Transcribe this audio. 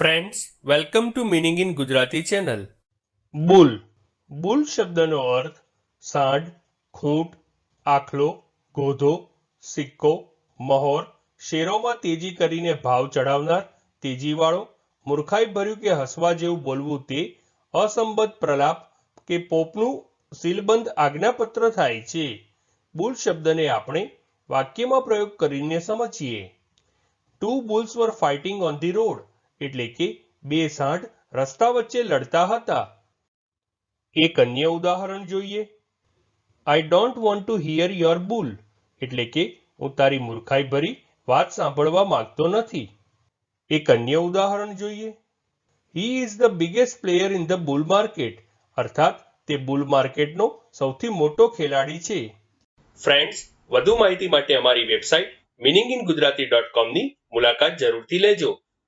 Friends welcome to meaning in Gujarati channel bull. Bull શબ્દનો અર્થ સાંઢ ખૂંટ, આખલો, ગોધો, સિક્કો, મહોર, શેરોમાં તેજી કરીને ભાવ ચડાવનાર તેજીવાળો મૂર્ખાઈ ભર્યું કે હસવા જેવું બોલવું તે અસંબદ્ધ પ્રલાપ કે પોપનું સીલબંધ આજ્ઞાપત્ર થાય છે. બુલ શબ્દને આપણે વાક્યમાં પ્રયોગ કરીને સમજીએ. Two bulls were fighting on the road એટલે કે બે સાંઢ રસ્તા વચ્ચે લડતા હતા. એક અન્ય ઉદાહરણ જોઈએ. I don't want to hear your bull એટલે કે હું તારી મૂર્ખાઈ ભરી વાત સાંભળવા માંગતો નથી. એક અન્ય ઉદાહરણ જોઈએ. He is the biggest player in the bull market અર્થાત, તે બુલ માર્કેટનો સૌથી મોટો ખેલાડી છે. ફ્રેન્ડ્સ વધુ માહિતી માટે અમારી website meaning in Gujarati dot કોમની મુલાકાત જરૂરથી લેજો.